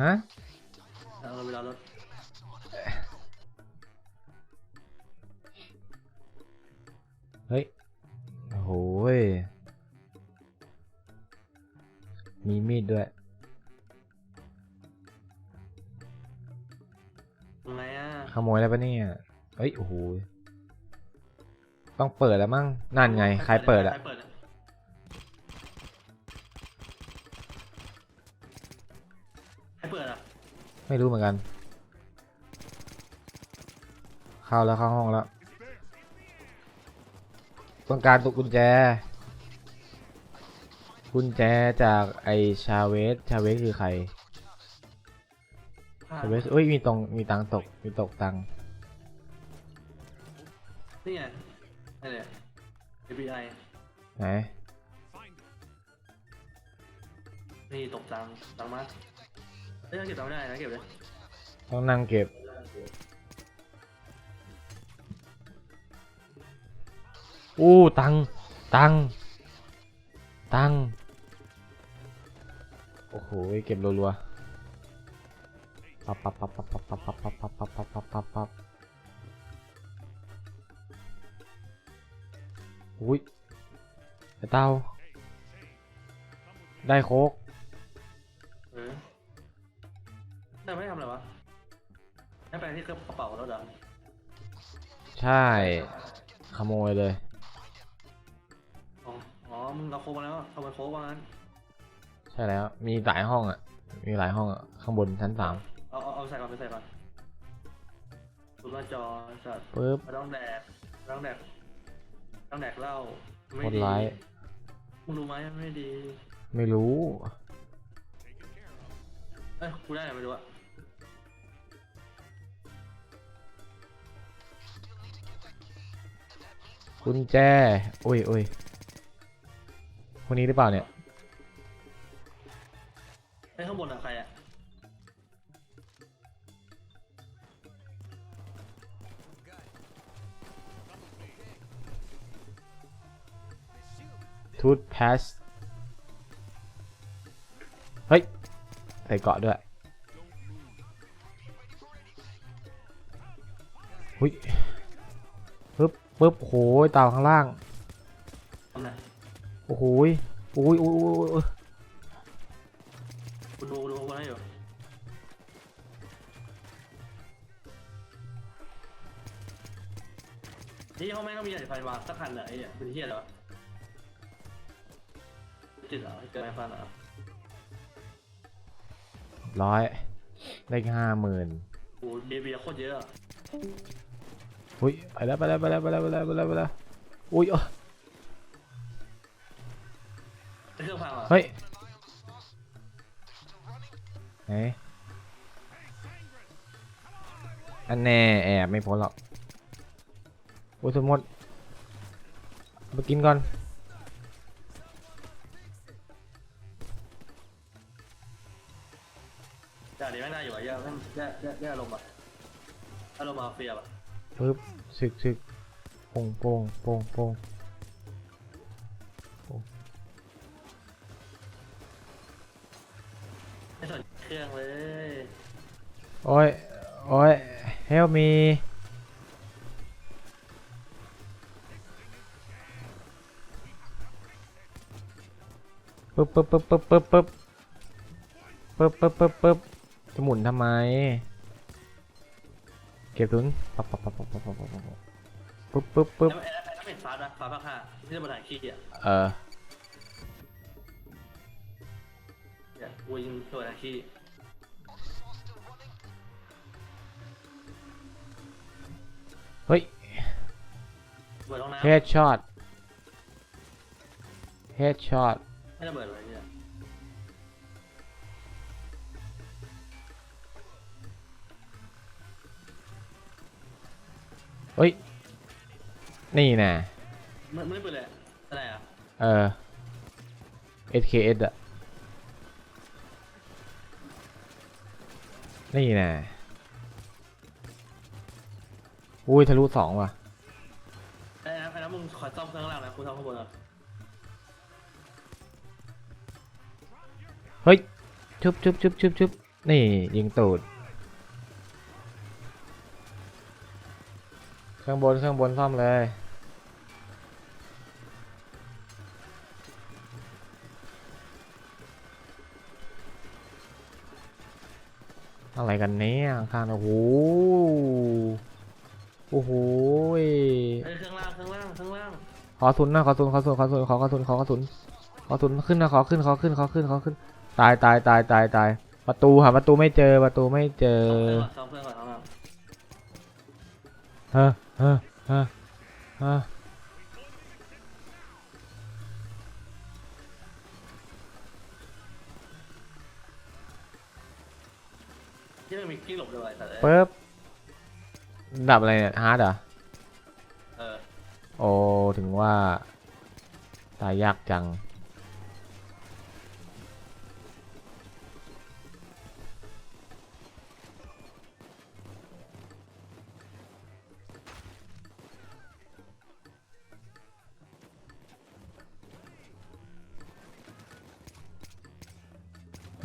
ฮะเอาเราเวลารถเฮ้ย โอ้โหยมีมีดด้วยตรงไหนอะขโมยได้ปะเนี่ย เฮ้ย โอ้โหยต้องเปิดแล้วมั้ง นั่นไง ใครเปิดอะ ไม่รู้เหมือนกัน เข้าแล้วเข้าห้องแล้ว ต้องการตัวกุญแจ กุญแจจากไอชาเวส ชาเวสคือใคร ชาเวสเอ้ยมีตรงมีตังค์ตก มีตกตังค์นี่ไงนี่แหละ FBI ไหน นี่ตกตังค์ตังค์มา เอ้ยเก็บตังค์ไม่ได้นะเก็บเลยต้องนั่งเก็บ อู้ตัง ตัง ตัง โอ้โห เก็บรัวๆ ปับปับปับปับปับปับปับปับปับปับปับปับปับปับอุ้ยไอ้เต้า ได้โคก ใช่ ขโมยเลย อ๋ออ๋อมึงเราโค้งมาแล้วเอาไปโค้งว่างั้นใช่แล้ว มีหลายห้องอะ มีหลายห้องอะ ข้างบนชั้นสามเอาเอาเอาใส่ก่อนไปใส่ก่อนดูหน้าจอสัตว์ปึ๊บไม่ต้องแดกไม่ต้องแดกต้องแดกเหล้าไม่โคตรดีร้าย มึงรู้ไหมมันไม่ดีไม่รู้ เอ้ยกูได้ไหนไม่รู้อะ กุญแจ โอ้ยโอ้ยคนนี้หรือเปล่าเนี่ยไอ้ยข้างบนอะใครอะทูตแพสเฮ้ย ใส่เกาะด้วยหุย ปึ๊บปึ๊บโอ้โหเต่าข้างล่างทำไหนโอ้โหยโอ้ยโอ้ยโอ้ยโอ้ยกูดูดูคนให้อยู่นี่ห้องแม่งก็มีอะไรไฟวางสักคันเหรอไอ้เนี่ยเป็นที่อะไรวะติดเหรอเกิดอะไรฟันเหรอร้อยได้ห้าหมื่นโอ้เบียร์เบียร์โคตรเยอะ อะหุยไปแล้วไปแล้วไปแล้วไปแล้วไปแล้วไปแล้วไปแล้วอุ้ยเอ้อไอ้เครื่องพังเหรอเฮ้ยไหนอันแน่แอบไม่พ้นหรอกโอ้ยสมมติเอาไปกินก่อนจากนี้ไม่น่าอยู่อะแย่แย่แย่แย่แย่อารมณ์อะอารมณ์มาเฟียแบบ ปึ๊บซึกซึกโป่งโป่งโป่งโป่งไม่สนเครื่องเลย โอ้ย โอ้ย help me ปึ๊บปึ๊บปึ๊บปึ๊บปึ๊บปึ๊บปึ๊บปึ๊บปึ๊บปึ๊บจะหมุนทำไม เก็บทุนปั๊บปั๊บปั๊บปั๊บปั๊บปั๊บปั๊บปึ๊บปึ๊บปึ๊บแล้วไอ้ไอ้นั่นเป็นฟ้านะฟ้าภาคห้าที่จะมาถ่ายขี้อะเออเนี่ยกูยิงตัวถ่ายขี้เฮ้ยเปิดห้องน้ำ headshot headshot ไม่ระเบิดเลยเนี่ย เฮ้ย นี่นะไม่ไม่เปิดเลยอะไรอะเออ SKS อะนี่นะอุ้ยทะลุสองว่ะไอ้นะไอ้นะมึงขอซ่อมเครื่องล่างนะกูซ่อมข้างบนอะเฮ้ยชุบชุบชุบชุบชุบนี่ยิงตูด เครื่องบนเครื่องบนซ่อมเลย อะไรกันเนี่ยข้างๆโอ้โหโอ้โหยเฮ้ยเครื่องล่างเครื่องล่างเครื่องล่างขอทุนนะขอทุนขอทุนขอทุนขอกระทุนขอกระทุนขอทุนขึ้นนะขอขึ้นขอขึ้นขอขึ้นขอขึ้น ตายตายตายตายตายประตูหาประตูไม่เจอประตูไม่เจอสองเครื่องก่อนสองเครื่องก่อนเฮ้อเฮ้อเฮ้อเฮ้อที่มันมีกิ้งหลบด้วยแต่ปึ๊บดับอะไรเนี่ยฮาร์ดเหรอเออ โอ้ ถึงว่า ตายยากจัง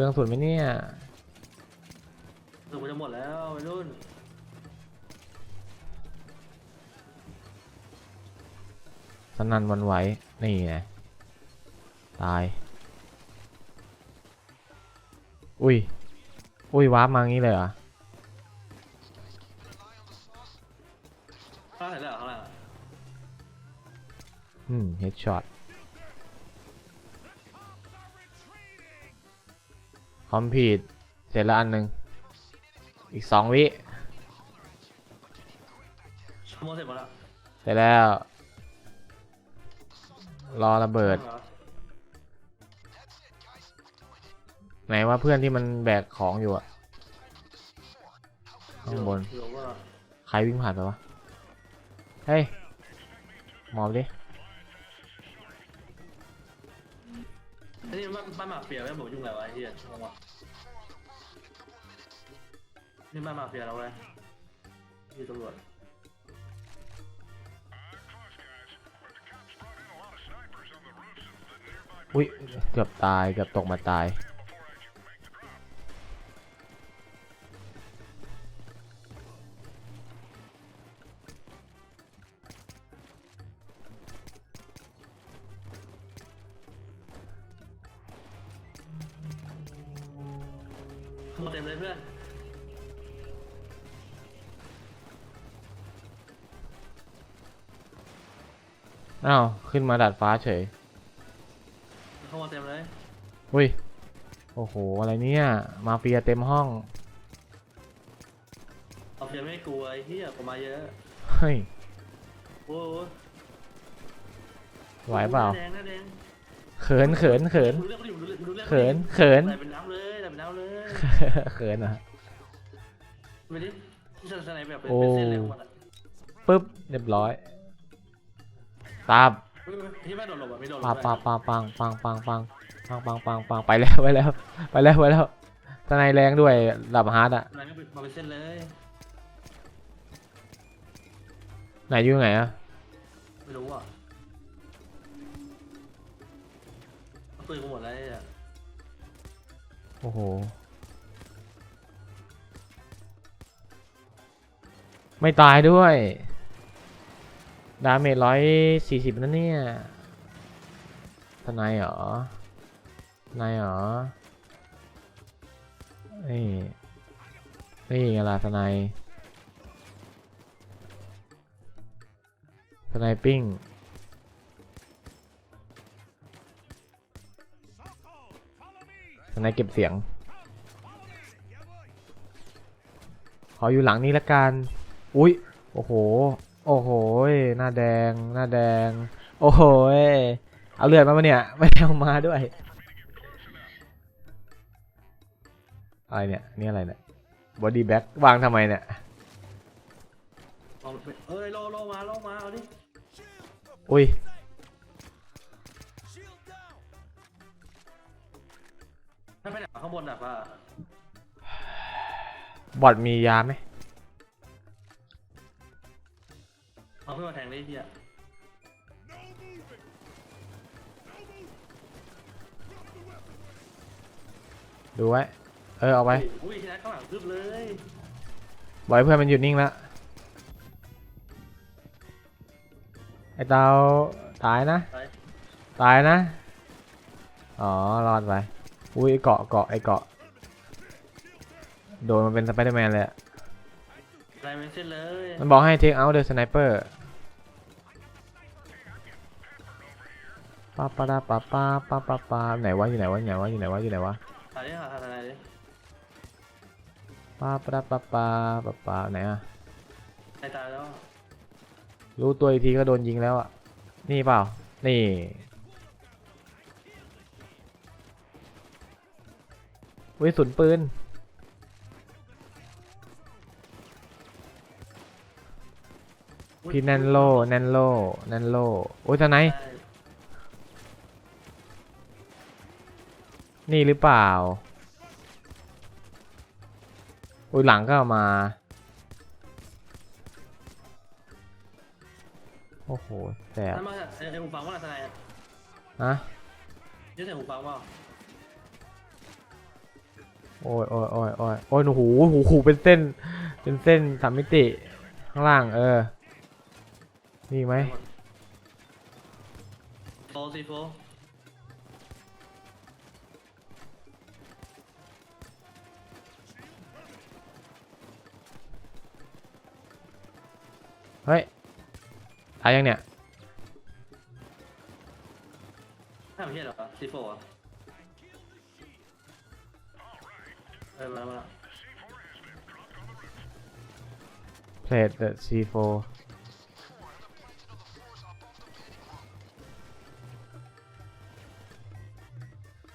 ปลืองสุดไหมเนี่ยถึงมันจะหมดแล้ววัยรุ่นสนันหวันไหวนี่ไงตาย อุ้ย อุ้ยวาร์ปมางี้เลยเหรอข้างล่างเห็นแล้วเหรอข้างล่างอะอืมเฮดช็อต คอมพีดเสร็จแล้วอันหนึ่งอีกสองวิ ชั่วโมงเสร็จหมดแล้วเสร็จแล้ว รอระเบิดหรอไหนว่าเพื่อนที่มันแบกของอยู่อะข้างบนเดี๋ยวว่าใครวิ่งผ่านไปวะ เฮ้ย มอบดิ บ้านมาเฟียไม่บอกยุ่งอะไรวะไอ้เหี้ยงงวะนี่บ้านมาเฟียเราเลยนี่ตำรวจ อุ้ยเกือบตายเกือบตกมาตาย ขึ้นมาดาดฟ้าเฉยขโมยเต็มเลยอุ้ย โอ้โห อะไรเนี่ย มาเฟียเต็มห้อง เอาเฟียไม่กลัวไอ้เหี้ยผมมาเยอะเฮ้ย โอ้โหไหวเปล่าหน้แดงหน้าแดงเขินเขินเขินดูเรื่องดูเรื่องดูเรื่องเขินเขินใส่เป็นน้ำเลยใส่เป็นน้ำเลยเขินเหรอะ ไม่ได้ที่สไนแบบเป็นโอ้เป็นเส้นเลยหมดอะปึ๊บ เรียบร้อย ตามเฮ้ย ที่แม่โดนหลบอะไม่โดนหลบปังปังปังปังปังปังปังปังปังปังปังไปแล้วไปแล้ว ไปแล้วไปแล้วทนายแรงด้วยดับฮาร์ดอะสไนไม่เป็มาเป็นเส้นเลยไหนอยู่ไหนอะไม่รู้อะปืนกูหมดแล้วอ้เหี้ยโอ้โหไม่ตายด้วย ดาเมจร้อยสี่สิบนั่นเนี่ยทนายเหรอทนายเหรอ นี่ นี่ไงล่ะทนายทนายปิ้งทนายเก็บเสียง ขออยู่หลังนี้ละกัน อุ้ยโอ้โห โอ้โหยหน้าแดง หน้าแดง โอ้โหยเอาเลือดมาปะเนี่ย ไม่ได้เอามาด้วย อะไรเนี่ย นี่อะไรเนี่ยบอดี้แบ็กวางทำไมเนี่ยเอาไปเอ้ยโลโลมาโลมา เอาดิ อุ้ยให้ไปไหนข้างบนอะป่ะบอดมียาไหม เอาเพื่อนมาแทงได้ที่อะดูไว้ เออเอาไปอุ้ยชนะข้างหลังรึบเลยบอยเพื่อนมันหยุดนิ่งแล้วไอ้เตาตายนะ ไปตายนะ อ๋อ รอดไป อุ้ยไอ้เกาะเกาะไอ้เกาะ โดนมันเป็นสไปเดอร์แมนเลยอะอะไรไม่เสร็จเลย มันบอกให้ take out the sniper ปาปาดาปาปาปาปาปาไหนวะอยู่ไหนวะอยู่ไหนวะอยู่ไหนวะอยู่ไหนวะหาดิหาทนายดิปาปาดาปาปาปาปาไหนอะใครตายแล้วรู้ตัวอีกทีก็โดนยิงแล้วอะนี่เปล่า นี่วิสุนปืนพี่แนนโลแนนโลแนนโลโอ้ยทนาย นี่หรือเปล่า อุ้ยหลังก็เอามา โอ้โหแสบถ้ามาจากไอ้หูฟังว่าทนายอะฮะยึดใส่หูฟังว่าโอ้ยโอ้ยโอ้ยโอ้ยโอ้ยโอ้โหหูหูเป็นเส้น เป็นเส้นสามมิติ ข้างล่าง เออมีไหมโฟซีโฟ เฮ้ยตายยังเนี่ยถ้าไม่ใช่หรอซีโฟอะเออมาแล้วมาแล้ว Plate the C4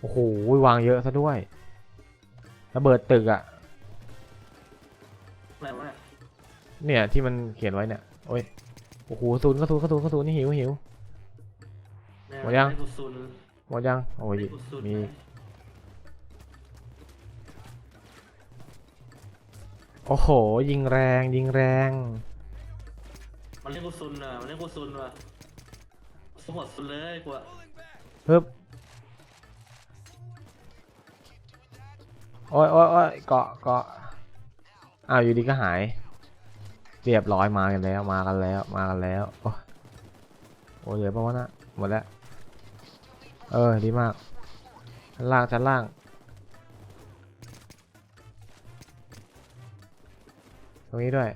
โอ้โห วางเยอะซะด้วยระเบิดตึกอะ อะไรวะเนี่ย เนี่ยที่มันเขียนไว้เนี่ย โอ้ย โอ้โหศูนย์กระสุนกระสุนกระสุนนี่หิวหิวแม่หมดยังไกุซุนหมดยัง โอ้ยไกุซุนมี โอ้โห ยิงแรง ยิงแรง มันเรียกกุซุนอะ มันเรียกกุซุนว่ะสมบัติซุนเลยกูอะฮึบโอ้ยโอ้ยโอ้ยเกาะเกาะอ้าวอยู่ดีก็หาย เรียบร้อยมากันแล้วมากันแล้วมากันแล้วโอ้ยโอ้ยเหลือปะวะนะหมดแล้วเออดีมากชั้นล่างชั้นล่างตรงนี้ด้วย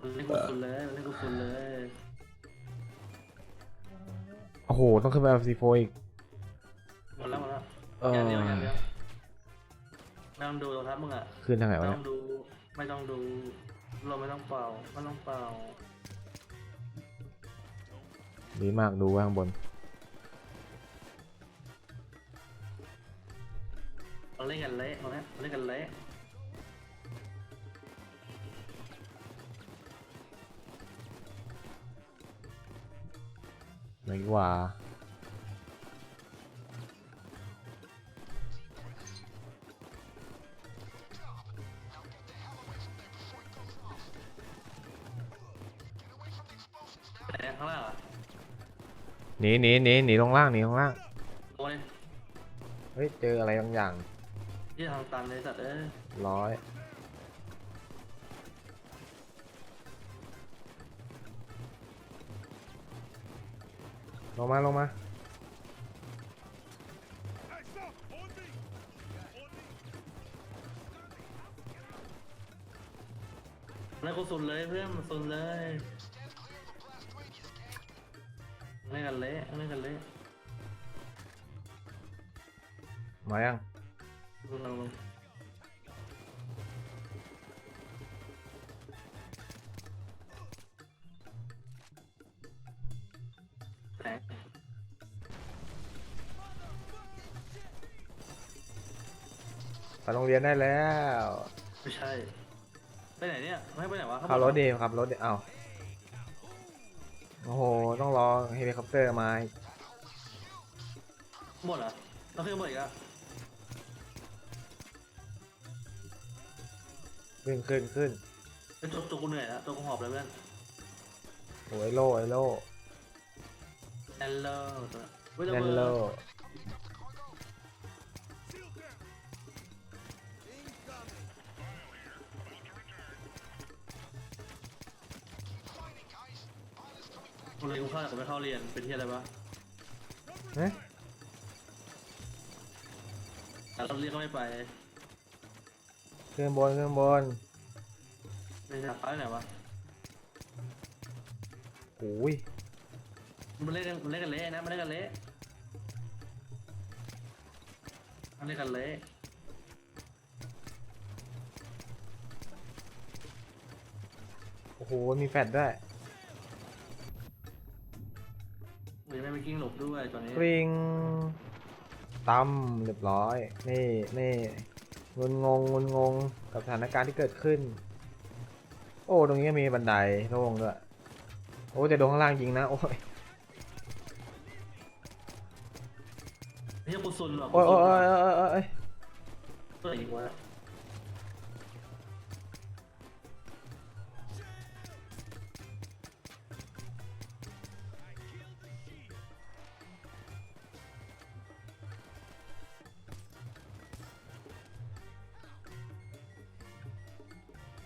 มันเรียกกุซุนเลยมันเรียกกุซุนเลยโอ้โหต้องขึ้นไป FC4 อีกหมดแล้วหมดแล้วเออย่าอเดียวอย่าเดียวไม่ต้องดูรองเท้ามึงอะขึ้นทางไหนไม่วะต้เนี่อยงดู ไม่ต้องดู เราไม่ต้องเป่าไม่ต้องเป่าดีมากดูไว้ข้างบน เราเล่นกันเละเราเนี้ยเราเล่นกันเละไหนกว่า หนีหนีหนีหนีลงล่างหนีลงล่างโอ้ยเฮ้ยเจออะไรบางอย่างที่ทางตันเลยสัตว์เอ้ยร้อยลงมาลงมาเล่นกูซุนเลยเพื่อนมันซุนเลย เล่นกันเละเล่นกันเละมายังลงลงลงไหนไปโรงเรียนได้แล้ว ไม่ใช่ ไปไหนเนี่ยไม่ให้ไปไหนวะขับรถดีขับรถดีเอ้าโอ้โห ต้องรอเฮลิคอปเตอร์มาอีกหมดเหรอต้องขึ้นหมดอีกอะขึ้นขึ้นขึ้นเป็นตัวตัวกูเหนื่อยแล้วตัวกูหอบเลยเพื่อนโอ้ยโลไอโลแอนเลอร์ตัวเว้ยระแนนเบิดโล กูเลยกูเข้าแต่กูไม่เข้าเรียนเป็นที่อะไรวะเฮ้ยแต่เราเรียนก็ไม่ไปขึ้นบนขึ้นบนไม่ใช่ไปไหนวะโอ้ยมันเล่นกันมันเล่นกันเละนะมันเล่นกันเละมันเล่นกันเละโอ้โหมีแฟดด้วย ม่ไปกิ้งหลบด้วยตอนนี้ปริงตั้มเรียบร้อย นี่นี่งุนงงงุนงงกับสถานการณ์ที่เกิดขึ้น โอ้ ตรงนี้ก็มีบันไดโล่งด้วย โอ้แต่โดนข้างล่างยิงนะ โอ้ยเฮียกูซุนว่ะโอ้ยโอ้ยโอ้ยโอ้ยโอ้ยโอ้ยเฮ้ยอีกวะ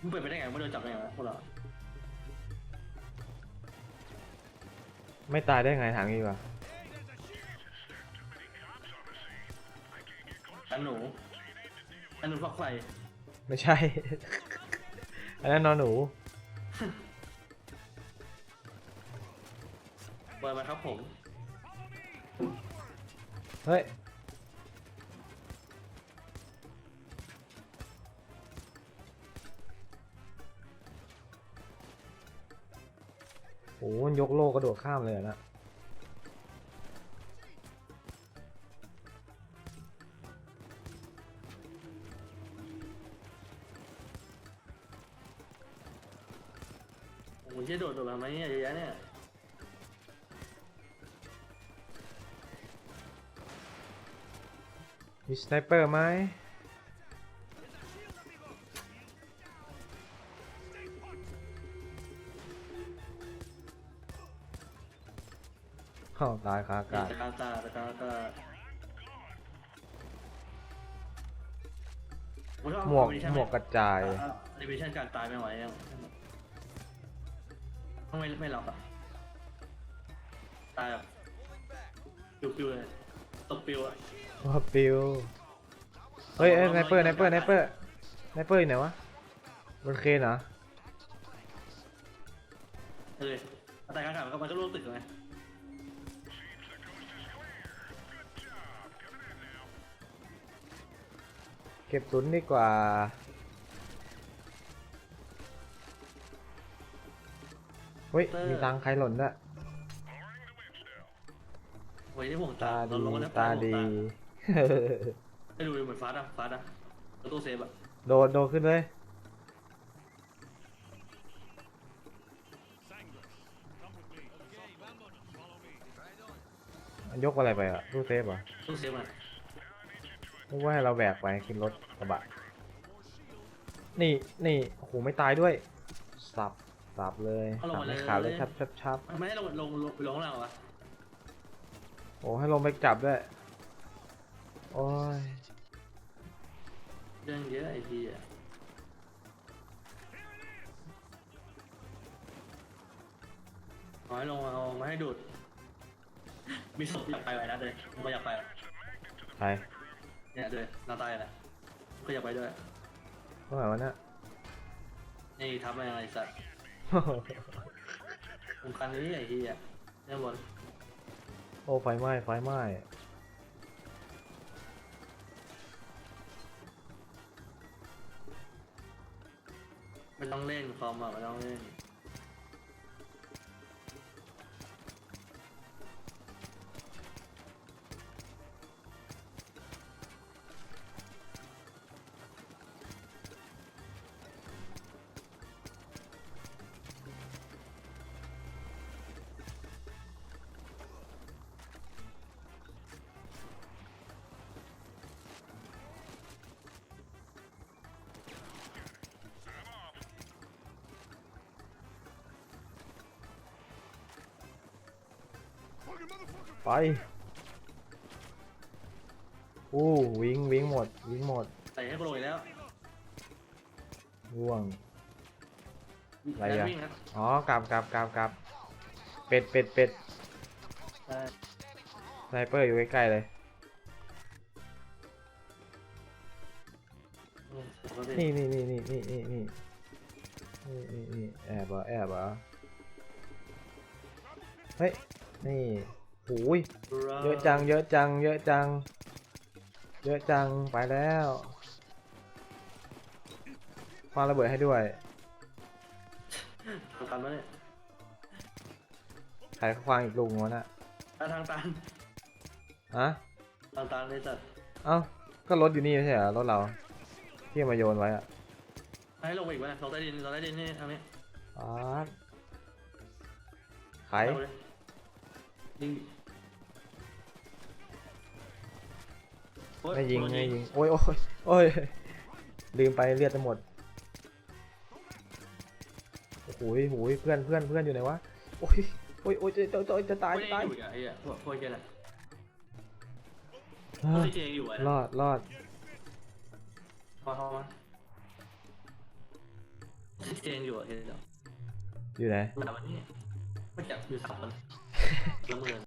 มึงเปิดไปได้ไงมึงโดนจับได้ไงวะพวกเราไม่ตายได้ไงทางนี้วะอันหนูอันหนูฟักไฟไม่ใช่ อันนั้นนอนหนู เปิดมาครับผม เฮ้ย อ้มันยกโลกกระโดดข้ามเลยอะนะโอ้ยเชี่ยโดดโดดมาทำไมเนี่ยเยอะแยะเนี่ยมีสไนเปอร์ไหม เข้าตายคาอากาศตารตาตะกาตาหมวกหมวกกระจายดิวิชั่นการตายไม่ไหวยังไม่ไม่หลับอะ ตายแบบปิวปิวเลยตกปิวอะว่าปิว เฮ้ยเอ้ยไนเปอร์ไนเปอร์ไนเปอร์ไนเปอร์อยู่ไหนวะบนเคนเหรอ เออตายกลางอากาศมันก็มันก็ร่วงตึกไงเก็บตุนดีกว่า เฮ้ย มีตังค์ใครหล่นด้วยไว้ที่ห่วงตาตาเราดี ลงมาแล้วตาดี ให้ดูเหมือนฟาดอะฟาดอะแล้วตู้เซฟอะโดดโดดขึ้นเลยมันยกอะไรไปอะตู้เซฟเหรอะตู้เซฟอะ นึกว่าให้เราแบกไปขึ้นรถกระบะ นี่นี่โอ้โหไม่ตายด้วย สับ สับเลยสับไม่ขาดเลยชับชับชับไม่ให้ลงลงลงลงข้างล่างเหรอวะโอ้ให้ลงไปจับด้วย โอ้ย เรื่องเยอะไอ้ทีอะขอให้ลงมาเอามาให้ดูด มีศพอยากไปไหวนะเลยไม่อยากไปอะไป เนี่ยเลยหน้าตายแหละก็อยากไปด้วยเมื่อไหร่วะเนี่ยนี่ทับอะไรอะไรสัตว์ผมคันนี้ไอ้ทีอะเนี่ยบนโอ้ไฟไหม้ไฟไหม้ไม่ต้องเล่นคอมอะไม่ต้องเล่น ไป อู้วิงวิงหมด วิงหมดใส่ให้โปรยแล้วร่วง อะไรแล้วอะวิ่งนะอ๋อกลับกลับกลับกลับเป็ดเป็ดเป็ดได้สไนเปอร์อยู่ใกล้ๆเลย อืมปกตินี่นี่นี่นี่นี่นี่นี่นี่นี่นี่แอบเหรอแอบเหรอเฮ้ย นี่หูยเยอะจัง เยอะจัง เยอะจัง เยอะจัง ไปแล้วฟาระเบิดให้ด้วยทางตันวะเนี่ยใครควางอีกลุงวะน่ะอะทางตันฮะทางตันเลยสัตว์เอ้า ก็รถอยู่นี่ไม่ใช่เหรอรถเราที่เอามาโยนไว้อะให้ลงไปอีกวะเนี่ยลงใต้ดินลงใต้ดินนี่ทางนี้ป๊าดใครเอาเลย ยิงโอ๊ไม่ยิงโดนไม่ยิง โอ้ยโอ้ยโอ้ยลืมไปเลือดจะหมดโอ้โหยโหยเพื่อนเพื่อนเพื่อนอยู่ไหนวะ โอ้ยโอ้ยโอ้ยจะจะจะจะตายไม่จะได้ตายอยู่อะไอ้เหี้ยพวกพวกเหี้ยน่ะพเฮ้วกยที่เจอยู่อะรอดรอดพอเข้ามาที่เจอยู่อะเห็นเดี๋ยวอยู่ไหนแต่วันนี้ไม่จับอยู่สามคน cảm ơn.